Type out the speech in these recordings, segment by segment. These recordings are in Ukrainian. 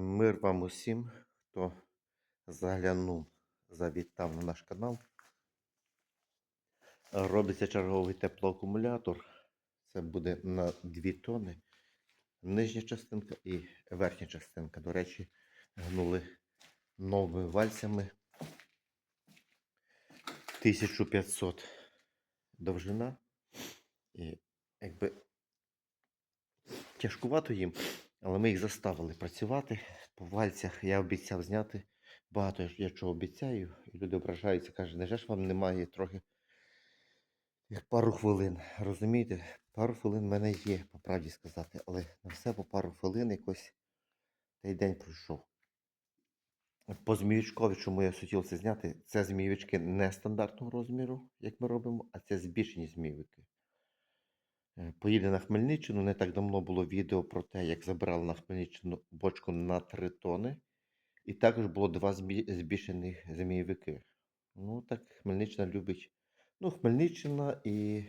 Мир вам усім, хто заглянув, завітав на наш канал. Робиться черговий теплоакумулятор. Це буде на 2 тони. Нижня частинка і верхня частинка. До речі, гнули новими вальцями. 1500 довжина. І якби тяжкувато їм, але ми їх заставили працювати по вальцях. Я обіцяв зняти багато я чого обіцяю. І люди ображаються, кажуть, невже ж вам немає трохи пару хвилин. Розумієте, пару хвилин в мене є, по правді сказати, але на все по пару хвилин якось цей день пройшов. По зміючкові, чому я хотів це зняти, це змійовички не стандартного розміру, як ми робимо, а це збільшені змійовики. Е, Поїде на Хмельниччину. Не так давно було відео про те, як забирали на Хмельниччину бочку на 3 тони. І також було два збільшених змійовики. Ну, так Хмельниччина любить. Ну, Хмельниччина і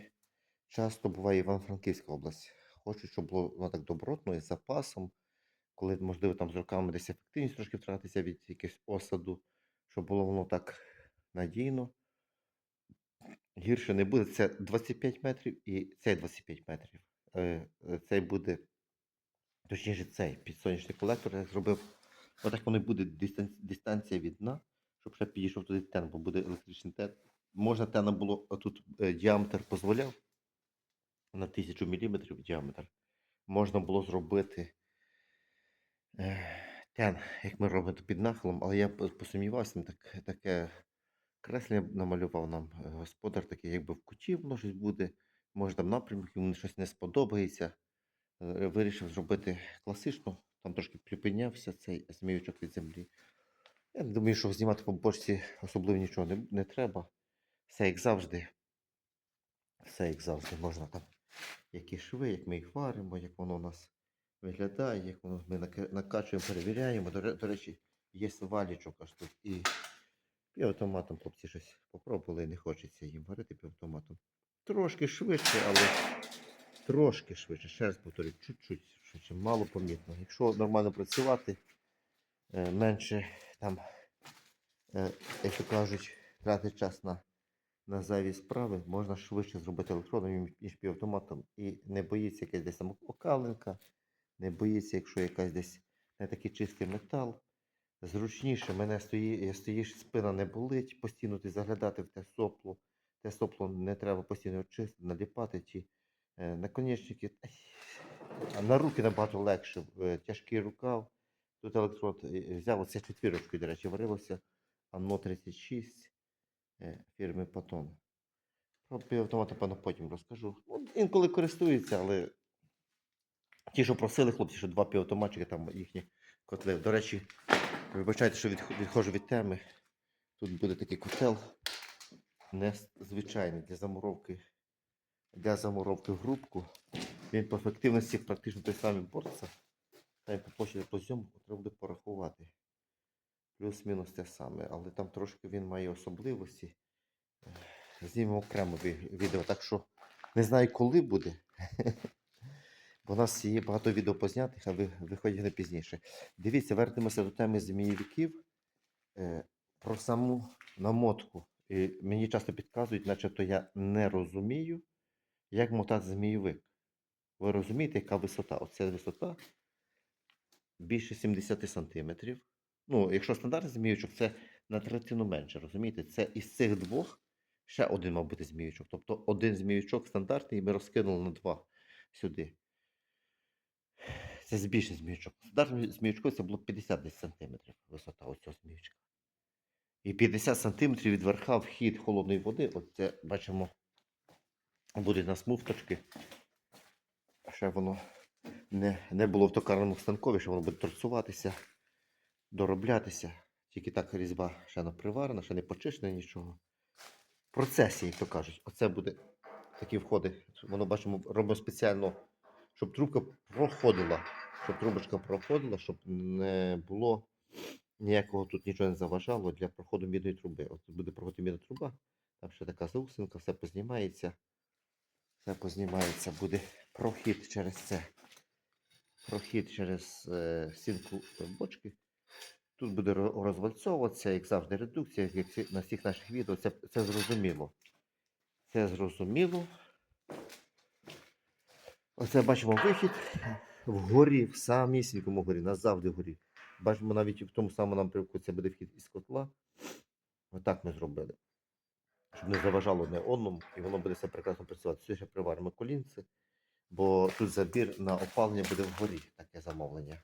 часто буває Івано-Франківська область. Хочу, щоб було воно так добротно і з запасом, коли, можливо, там з роками десь ефективність трошки втратиться від якогось осаду, щоб було воно так надійно. Гірше не буде. Це 25 метрів і цей 25 метрів. Е, е, Цей буде, точніше, цей підсонячний колектор я зробив. Отак воно буде дистанція від дна, щоб ще підійшов туди тен, бо буде електричний тен. Можна тена було тут діаметр дозволяв на 1000 мм діаметр. Можна було зробити е, тен, як ми робимо під нахилом, але я посумнівався, так, таке креслення намалював нам е, господар, такий, якби в куті воно щось буде, може там напрямок, йому щось не сподобається. Е, Вирішив зробити класично, там трошки припинявся цей зміючок від землі. Я думаю, що знімати по бочці особливо нічого не, не треба. Все як завжди. Все як завжди. Можна там які шви, як ми їх варимо, як воно у нас виглядає, як воно ми накачуємо, перевіряємо. До речі, є валічок аж тут і півавтоматом хлопці щось попробували, не хочеться їм варити півавтоматом. Трошки швидше, але трошки швидше. Ще раз повторюю, чуть-чуть швидше, мало помітно. Якщо нормально працювати, е, менше там, е, як то кажуть, тратити час на, на зайві справи, можна швидше зробити електроном, ніж півавтоматом. І не боїться якась десь там окалинка, не боїться, якщо якась десь не такий чистий метал. Зручніше, мене стої, стоїш, спина не болить, постійно ти заглядати в те сопло. Те сопло не треба постійно чистити, наліпати ті е, наконечники. На руки набагато легше. е, Тяжкий рукав. Тут електрод е, взяв оце четвірочкою, до речі, варилося. Ано 36 е, фірми Патон. Про півавтомат, напевно, потім розкажу. Інколи користуються, але ті, що просили хлопці, що два півавтоматчики, там їхні котли. До речі, вибачайте, що відходжу від теми. Тут буде такий котел незвичайний для замуровки, для замуровки в грубку. Він по ефективності практично той самий борця. Та й по площі по зйому треба буде порахувати. Плюс-мінус те саме, але там трошки він має особливості. Знімемо окремо відео, так що не знаю, коли буде. У нас є багато відео познятих, а ви виходять не пізніше. Дивіться, вертимося до теми змієвиків. Е, про саму намотку. І мені часто підказують, начебто я не розумію, як мотати змійовик. Ви розумієте, яка висота? Оця висота більше 70 сантиметрів. Ну, якщо стандартний зміючок, це на третину менше, розумієте? Це із цих двох ще один, мав бути зміючок. Тобто один зміючок стандартний, і ми розкинули на два сюди. Це збільшений зміючок. Стандартний зміючок це було 50 десь сантиметрів висота ось цього. І 50 сантиметрів від верха вхід холодної води. От це бачимо, буде на смуфточки. Ще воно не, не було в токарному станкові, що воно буде торцуватися, дороблятися. Тільки так різьба ще не приварена, ще не почищена нічого. Процесі, як то кажуть, оце буде такі входи. Воно бачимо, робимо спеціально, щоб трубка проходила, щоб трубочка проходила, щоб не було ніякого тут нічого не заважало для проходу мідної труби. От тут буде проходити мідна труба, там ще така заусинка, все познімається. Все познімається, буде прохід через це. прохід через е, стінку бочки. Тут буде розвальцовуватися, як завжди, редукція, як на всіх наших відео. Це, це зрозуміло. Це зрозуміло. Оце бачимо вихід вгорі, в самісінькому горі, назавжди вгорі. Бачимо навіть в тому самому напрямку це буде вхід із котла. Отак ми зробили. Щоб не заважало одне одному, і воно буде все прекрасно працювати. Ще приваримо колінці, бо тут забір на опалення буде вгорі, таке замовлення.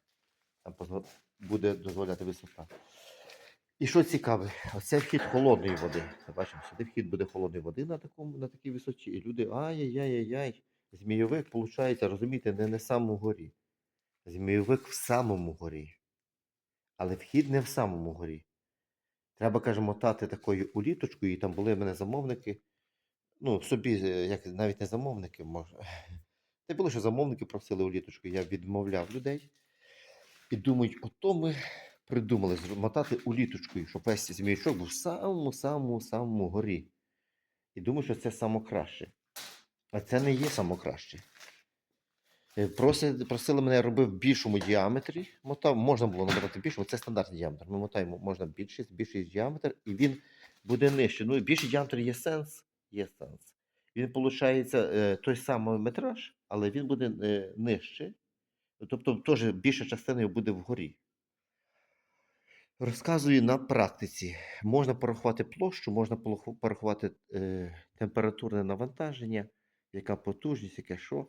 Там буде дозволяти висота. І що цікаве, оце вхід холодної води. Бачимо, сюди вхід буде холодної води на, такому, на такій висоті. І люди, ай-яй-яй-яй, змійовик, виходить, розумієте, не на самому горі. Змійовик в самому горі. Але вхід не в самому горі. Треба, каже, мотати такою уліточкою, і там були в мене замовники. Ну, собі, е, як навіть не замовники, може. Та було, що замовники просили уліточку, я відмовляв людей. І думають, ото ми придумали мотати уліточкою, щоб весь зміючок був в самому, самому, самому горі. І думаю, що це саме краще. А це не є саме краще. Е, Просили, мене робив в більшому діаметрі. Мотав, можна було намотати більше, це стандартний діаметр. Ми мотаємо можна більший, більший діаметр, і він буде нижче. Ну, більший діаметр є сенс. Є сенс. Він, виходить, той самий метраж, але він буде е, нижче. Тобто теж більша частина його буде вгорі. Розказую на практиці. Можна порахувати площу, можна порахувати е, температурне навантаження, яка потужність, яке що,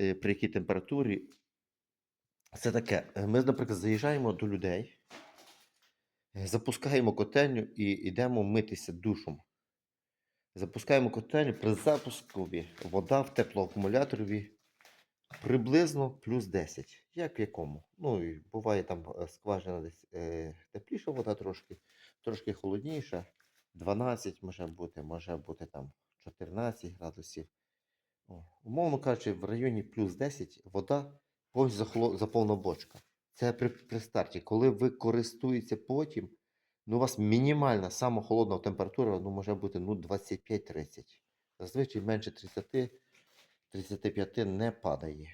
е, при якій температурі. Це таке. е, Ми, наприклад, заїжджаємо до людей, е, запускаємо котельню і йдемо митися душом. Запускаємо котельню при запускові вода в теплоакумуляторові приблизно плюс 10. Як в якому? Ну, і буває там скважина десь тепліша вода трошки, трошки холодніша. 12 може бути, може бути там 14 градусів. О, умовно кажучи, в районі плюс 10 вода повністю заповнена бочка. Це при, при старті. Коли ви користуєтеся потім, ну, у вас мінімальна сама холодна температура ну, може бути ну, 25-30. Зазвичай менше 30, 35 не падає.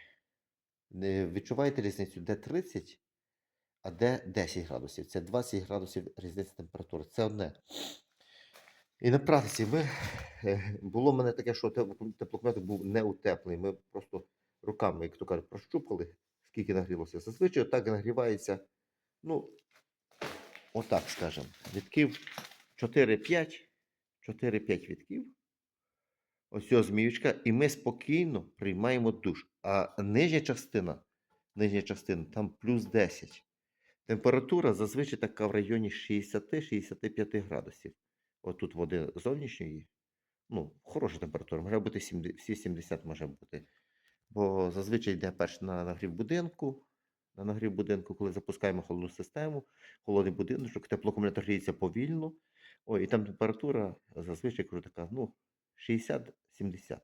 Відчуваєте різницю, де 30, а де 10 градусів. Це 20 градусів різниця температури. Це одне. І на практиці ми, е, було в мене таке, що теп- був не утеплений. Ми просто руками, як то кажуть, прощупали, скільки нагрілося. Зазвичай так нагрівається, ну, отак скажемо, відків 4-5, 4-5 відків. Ось цього зміючка, і ми спокійно приймаємо душ. А нижня частина, нижня частина, там плюс 10. Температура зазвичай така в районі 60-65 градусів. Отут води зовнішньої, ну, хороша температура, може бути 70, всі 70 може бути. Бо зазвичай йде перш на нагрів будинку. На нагрів будинку, коли запускаємо холодну систему, холодний будиночок, теплоакумулятор гріється повільно. Ой, і там температура зазвичай кажу така, ну, 60-70.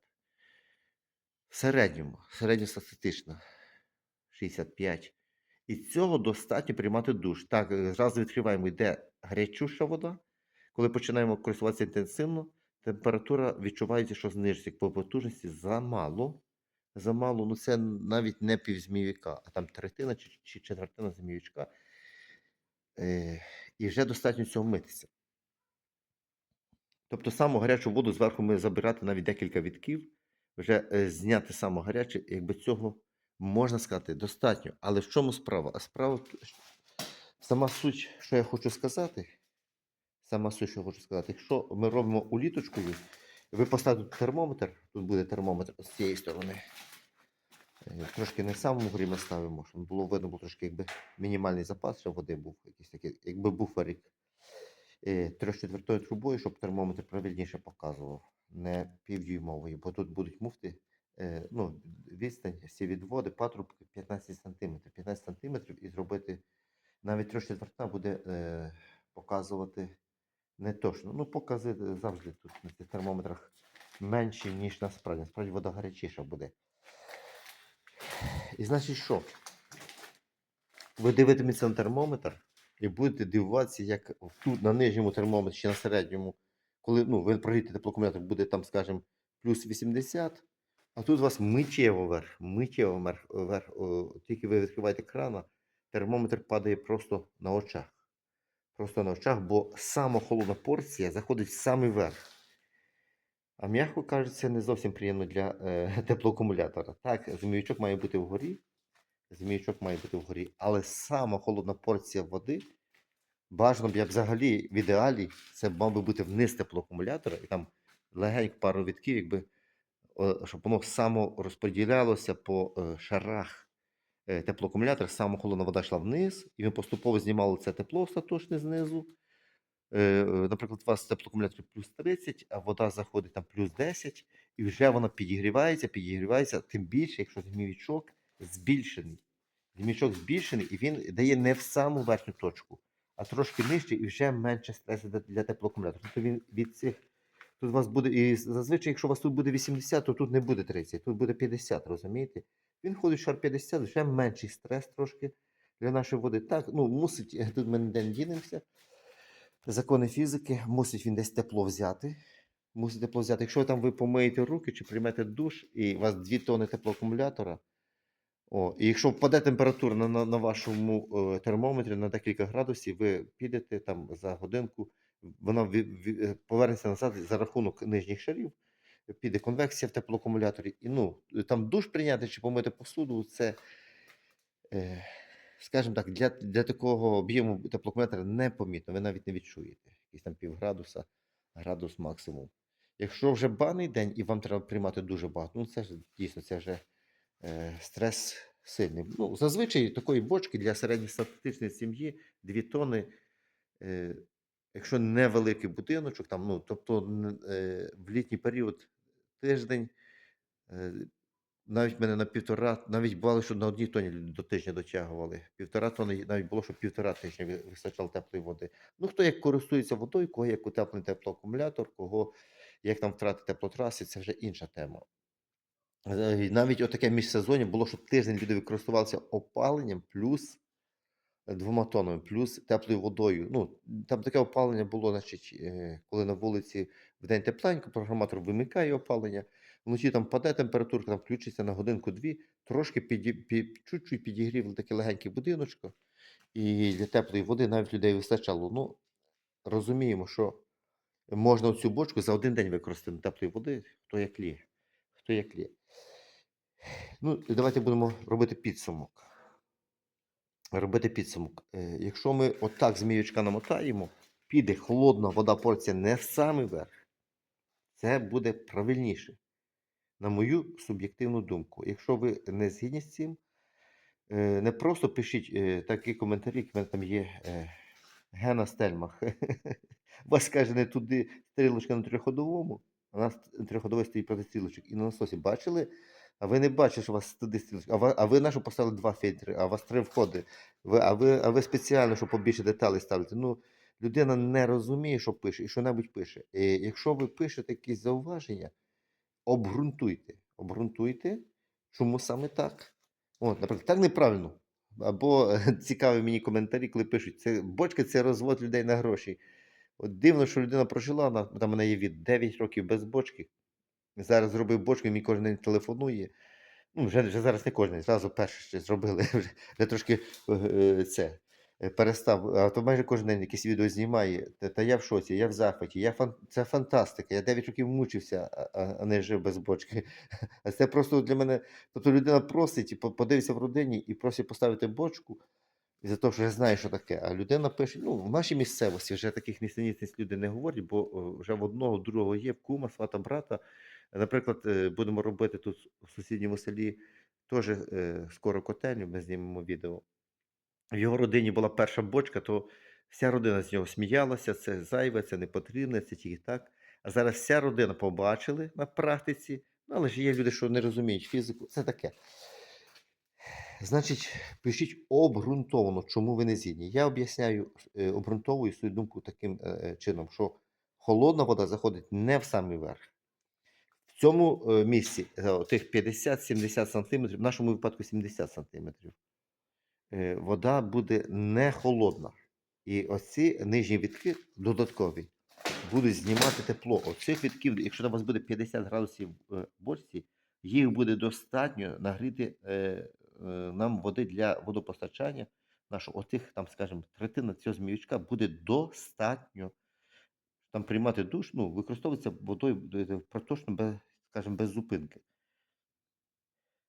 В середньому, середньостатистична 65. І цього достатньо приймати душ. Так, е, зразу відкриваємо, йде гарячуша вода. Коли починаємо користуватися інтенсивно, температура відчувається, що знижується по потужності замало. Замало, ну це навіть не півзмійовика, а там третина чи, чи четвертина змійовичка. Е, і вже достатньо цього митися. Тобто саму гарячу воду зверху ми забирати навіть декілька відків, вже е, зняти саму гаряче, якби цього можна сказати, достатньо. Але в чому справа? А справа сама суть, що я хочу сказати, сама суть, що хочу сказати, якщо ми робимо уліточкою, ви поставите термометр, тут буде термометр з цієї сторони. Е, Трошки не в самому горі ми ставимо, щоб було видно, було трошки якби мінімальний запас, щоб води був якийсь такий, якби буферик. Е, Трьохчетвертою трубою, щоб термометр правильніше показував, не півдюймовою, бо тут будуть муфти, е, ну, відстань, всі відводи, патрубки 15 см. 15 см і зробити навіть трьохчетверта буде показувати не точно. Ну, покази е, завжди тут на цих термометрах менші, ніж насправді. Насправді вода гарячіша буде. І значить що? Ви дивитиметься на термометр і будете дивуватися, як тут на нижньому термометрі чи на середньому, коли ну, ви прогрієте теплоакумулятор, буде там, скажімо, плюс 80, А тут у вас миттєво вверх, миттєво вверх, вверх. Тільки ви відкриваєте крана, термометр падає просто на очах. Просто на очах, бо сама холодна порція заходить в самий верх. А м'яко кажуть, це не зовсім приємно для е, теплоакумулятора. Так, зміючок має бути вгорі. Зміючок має бути вгорі. Але сама холодна порція води бажано б, як взагалі в ідеалі, це мав би бути вниз теплоакумулятора, і там легенько пару вітків, якби, щоб воно само розподілялося по е, шарах е, теплоакумулятора, сама холодна вода йшла вниз, і ми поступово знімали це тепло остаточне знизу. Е, е, Наприклад, у вас теплоакумулятор плюс 30, а вода заходить там плюс 10, і вже вона підігрівається, підігрівається, тим більше, якщо змійовичок збільшений. Змійовичок збільшений, і він дає не в саму верхню точку, а трошки нижче і вже менше стресу для теплоакумулятора. Тобто він від цих. Тут у вас буде, і зазвичай, якщо у вас тут буде 80, то тут не буде 30, тут буде 50, розумієте? Він ходить в шар 50, вже менший стрес трошки для нашої води. Так, ну мусить, тут ми не дінемося. Закони фізики, мусить він десь тепло взяти. Мусить тепло взяти. Якщо там ви помиєте руки чи приймете душ, і у вас 2 тонни теплоакумулятора, о, і якщо впаде температура на, на, на вашому е, термометрі на декілька градусів, ви підете там за годинку, вона ві- ві- е, повернеться назад за рахунок нижніх шарів, піде конвекція в теплоакумуляторі. І ну, там душ прийняти чи помити посуду, це, е, скажімо так, для, для такого об'єму теплоакумулятора непомітно, ви навіть не відчуєте. Якийсь там півградуса, градус максимум. Якщо вже баний день і вам треба приймати дуже багато, ну це ж дійсно це вже е, стрес сильний. Ну, зазвичай такої бочки для середньостатистичної сім'ї 2 тони, е, якщо невеликий будиночок, там, ну, тобто е, в літній період тиждень, е, навіть мене на півтора, навіть бувало, що на одній тоні до тижня дотягували. Півтора тони, навіть було, що півтора тижня вистачало теплої води. Ну, хто як користується водою, кого як утеплений теплоакумулятор, кого як там втрати теплотраси, це вже інша тема. Е, Навіть отаке міжсезоння було, що тиждень люди використовувалися опаленням плюс е, двома тоннами, плюс теплою водою. Ну, там таке опалення було, значить, коли на вулиці в день тепленько, програматор вимикає опалення, вночі там паде температура, там включиться на годинку-дві, трошки піді, пі, чуть-чуть підігрів таке легеньке будиночко, і для теплої води навіть людей вистачало. Ну, розуміємо, що можна цю бочку за один день використати теплої води, хто як лє. Хто як лє. Ну, і давайте будемо робити підсумок. Робити підсумок. Е, Якщо ми отак зміючка намотаємо, піде холодна вода порція не в самий верх. Це буде правильніше. На мою суб'єктивну думку. Якщо ви не згідні з цим, е, не просто пишіть е, такі коментарі, як в мене там є е, Гена Стельмах. Вас каже не туди стрілочка на трьохходовому, а нас трьохходовий стоїть проти стрілочок. І на насосі бачили, а ви не бачите, що у вас туди стрілочка. А ви, а ви нашу поставили два фільтри, а у вас три входи. Ви, а, ви, а ви спеціально, щоб побільше деталей ставите. Ну, людина не розуміє, що пише, і що-небудь пише. І якщо ви пишете якісь зауваження, обґрунтуйте. Обґрунтуйте, чому саме так. От, наприклад, так неправильно. Або цікаві мені коментарі, коли пишуть, це бочка це розвод людей на гроші. От дивно, що людина прожила, вона- там в мене є від 9 років без бочки. Зараз зробив бочку, мені кожен день телефонує. Ну, вже, вже зараз не кожен, зразу перше ще зробили. Вже, вже трошки е, е, це перестав. А то майже кожен день якісь відео знімає. Та, я в шоці, я в захваті, я фан... це фантастика. Я 9 років мучився, а, не жив без бочки. А це просто для мене. Тобто людина просить, і по- подивиться в родині і просить поставити бочку. За те, що я знаю, що таке. А людина пише: ну, в нашій місцевості вже таких нісенітниць люди не говорять, бо вже в одного, другого є, в кума, свата, брата. Наприклад, е, будемо робити тут в сусідньому селі теж е, скоро котельню, ми знімемо відео. В його родині була перша бочка, то вся родина з нього сміялася, це зайве, це не потрібне, це тільки так. А зараз вся родина побачили на практиці, ну, але ж є люди, що не розуміють фізику, це таке. Значить, пишіть обґрунтовано, чому ви не згідні. Я об'ясняю, е, обґрунтовую свою думку таким е, е, чином, що холодна вода заходить не в самий верх. В цьому місці тих 50-70 см, в нашому випадку 70 см, вода буде не холодна. І оці нижні вітки додаткові будуть знімати тепло. Оцих вітків, якщо у вас буде 50 градусів в е, бочці, їх буде достатньо нагріти е, е, нам води для водопостачання. Нашого отих, там, скажімо, третина цього зміючка буде достатньо. Там приймати душ, ну, використовується водою е, е, проточно без, скажімо, без зупинки.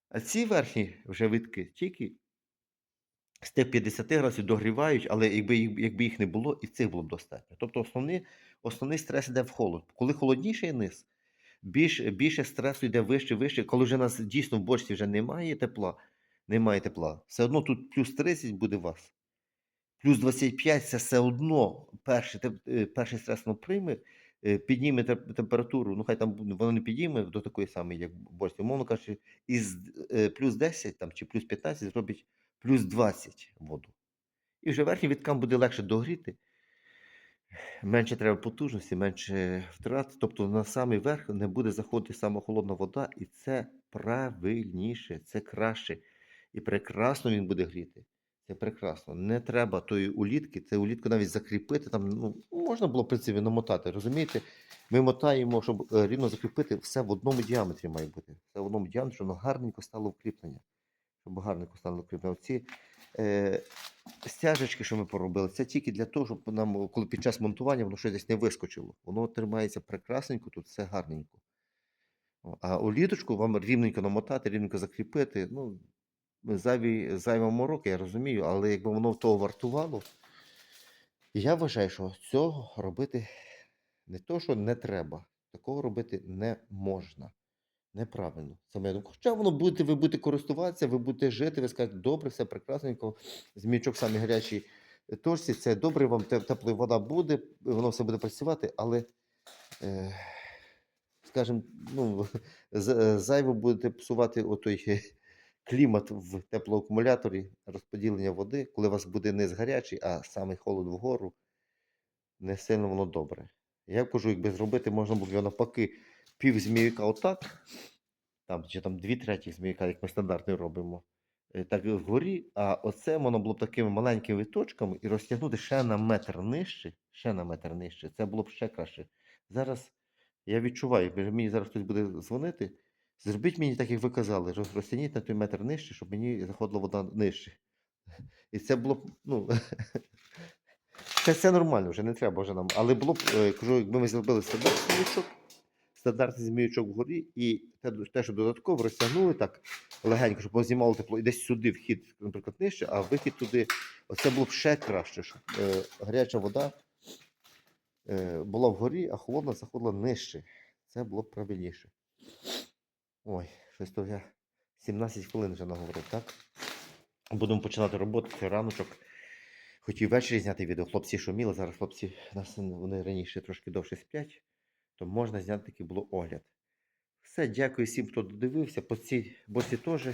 А ці верхні вже витки тільки з тих 50 градусів догрівають, але якби їх, якби їх не було, і цих було б достатньо. Тобто основний, основний стрес йде в холод. Коли холодніший низ, більше, більше стресу йде вище, вище. Коли вже нас дійсно в бочці вже немає тепла, немає тепла, все одно тут плюс 30 буде у вас. Плюс 25 це все одно перший, е, перший стрес воно прийме, е, підніме температуру, ну хай там воно не підійме до такої самої, як бочці. Умовно кажучи, із е, плюс 10 там, чи плюс 15 зробить плюс 20 воду. І вже верхнім віткам буде легше догріти. Менше треба потужності, менше втрат. Тобто на самий верх не буде заходити сама холодна вода, і це правильніше, це краще. І прекрасно він буде гріти. Це прекрасно. Не треба тої улітки, це улітку навіть закріпити. Там ну, можна було, в принципі, намотати. Розумієте? Ми мотаємо, щоб е, рівно закріпити, все в одному діаметрі має бути. Все в одному діаметрі, щоб воно гарненько стало вкріплення. Щоб гарненько стало. Оці е, стяжечки, що ми поробили, це тільки для того, щоб нам, коли під час монтування воно щось десь не вискочило. Воно тримається прекрасненько, тут все гарненько. А уліточку вам рівненько намотати, рівненько закріпити. Ну, зайві, зайва мороки, я розумію, але якби воно того вартувало, я вважаю, що цього робити не то, що не треба, такого робити не можна. Неправильно. Думка. Хоча воно будете, ви будете користуватися, ви будете жити, ви скажете, добре, все прекрасненько, змійчок самі гарячі точці, це добре, вам тепла вода буде, воно все буде працювати, але, е, скажімо, ну, е, зайво будете псувати отой е, клімат в теплоакумуляторі, розподілення води, коли у вас буде низ гарячий, а самий холод вгору, не сильно воно добре. Я кажу, якби зробити, можна було навпаки пів зміюка отак, там, чи там дві треті зміюка, як ми стандартно робимо, е, так вгорі, а оце воно було б такими маленькими виточками і розтягнути ще на метр нижче, ще на метр нижче, це було б ще краще. Зараз я відчуваю, мені зараз хтось буде дзвонити, зробіть мені так, як ви казали, роз- розтягніть на той метр нижче, щоб мені заходила вода нижче. І це було б, ну, це, це нормально, вже не треба вже нам. Але було б, е, кажу, якби ми зробили стандартний зміючок, стандартний зміючок вгорі, і те, те, що додатково розтягнули так легенько, щоб знімало тепло, і десь сюди вхід, наприклад, нижче, а вихід туди. Оце було б ще краще, щоб е, гаряча вода е, була вгорі, а холодна заходила нижче. Це було б правильніше. Ой, щось то я 17 хвилин вже наговорив, так? Будемо починати роботу, раночок. Хотів ввечері зняти відео. Хлопці шуміли, зараз хлопці вони раніше трошки довше сплять, то можна зняти такий було огляд. Все, дякую всім, хто додивився. По цій боці теж.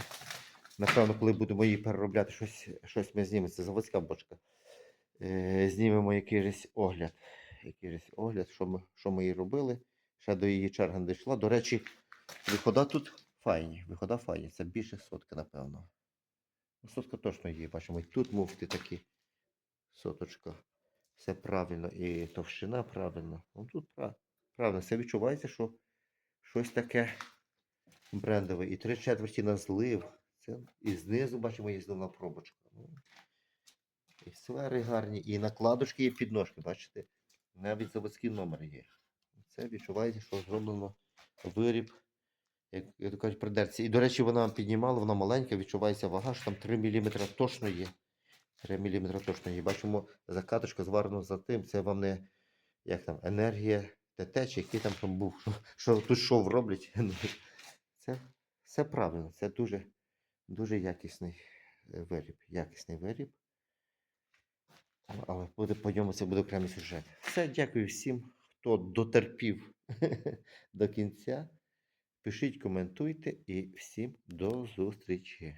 Напевно, коли будемо її переробляти, щось, щось ми знімемо. Це заводська бочка. Е, знімемо якийсь огляд. Якийсь огляд, що ми, що ми її робили. Ще до її черги не дійшла. До речі, вихода тут файні. Вихода файні. Це більше сотки, напевно. Ну, Сотка точно є, бачимо. І тут муфти такі. Соточка. Все правильно. І товщина правильно. Ну тут правильно. Це відчувається, що щось таке брендове. І три четверті на злив. Це і знизу бачимо є зливна пробочка. Ну, і сфери гарні, і накладочки є підножки, бачите? Навіть заводський номер є. Це відчувається, що зроблено виріб, як, як кажуть, придерці. І, до речі, вона піднімала, вона маленька, відчувається вага, що там 3 мм точно є. 3 мм точно є. Бачимо, закаточка зварена за тим. Це вам не як там, енергія ТТ, чи який там там був, що, що тут шов роблять. Ну, Це все правильно, це дуже, дуже якісний е, виріб. Якісний виріб. Але буде по ньому це буде окремий сюжет. Все, дякую всім, хто дотерпів до кінця. Пишіть, коментуйте і всім до зустрічі.